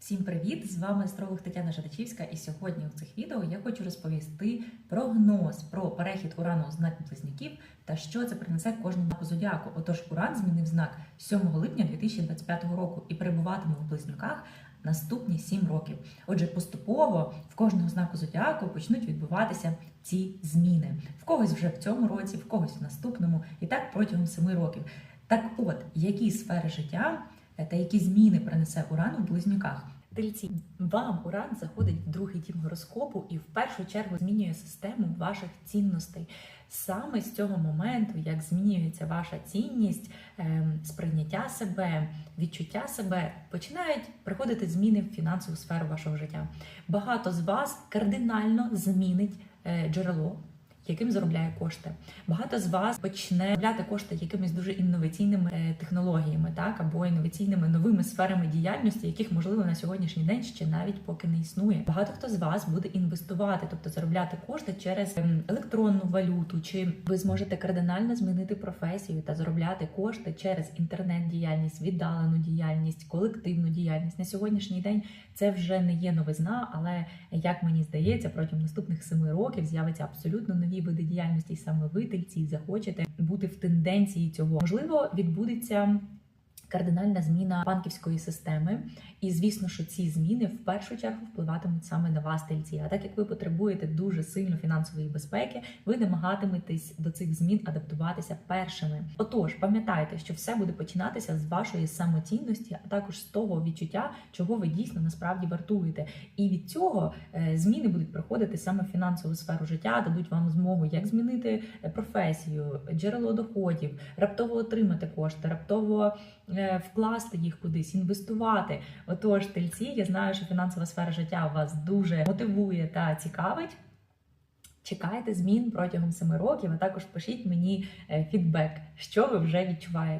Всім привіт! З вами астролог Тетяна Жадачівська, і сьогодні у цих відео я хочу розповісти прогноз про перехід урану у знак близнюків та що це принесе кожному знаку зодіаку. Отож, уран змінив знак 7 липня 2025 року і перебуватиме у близнюках наступні 7 років. Отже, поступово в кожного знаку зодіаку почнуть відбуватися ці зміни. В когось вже в цьому році, в когось в наступному, і так протягом 7 років. Так от, які сфери життя та які зміни принесе уран у близнюках? Тельці, вам уран заходить в другий дім гороскопу і в першу чергу змінює систему ваших цінностей. Саме з цього моменту, як змінюється ваша цінність, ем, сприйняття себе, відчуття себе, починають приходити зміни в фінансову сферу вашого життя. Багато з вас кардинально змінить е, джерело. Яким заробляє кошти, багато з вас почне заробляти кошти якимись дуже інноваційними е, технологіями, так або інноваційними новими сферами діяльності, яких можливо на сьогоднішній день ще навіть поки не існує. Багато хто з вас буде інвестувати, тобто заробляти кошти через ем, електронну валюту, чи ви зможете кардинально змінити професію та заробляти кошти через інтернет-діяльність, віддалену діяльність, колективну діяльність. На сьогоднішній день це вже не є новизна, але як мені здається, протягом наступних семи років з'явиться абсолютно нові види діяльності, саме ви тельці захочете бути в тенденції цього. Можливо, відбудеться. Кардинальна зміна банківської системи, і звісно, що ці зміни в першу чергу впливатимуть саме на вас, тельці. А так як ви потребуєте дуже сильно фінансової безпеки, ви намагатиметесь до цих змін адаптуватися першими. Отож, пам'ятайте, що все буде починатися з вашої самоцінності, а також з того відчуття, чого ви дійсно насправді вартуєте. І від цього е, зміни будуть приходити саме в фінансову сферу життя, дадуть вам змогу як змінити е, професію, джерело доходів, раптово отримати кошти, раптово е, вкласти їх кудись, інвестувати. Отож, тельці, я знаю, що фінансова сфера життя вас дуже мотивує та цікавить. Чекайте змін протягом семи років, а також пишіть мені е, фідбек, що ви вже відчуваєте.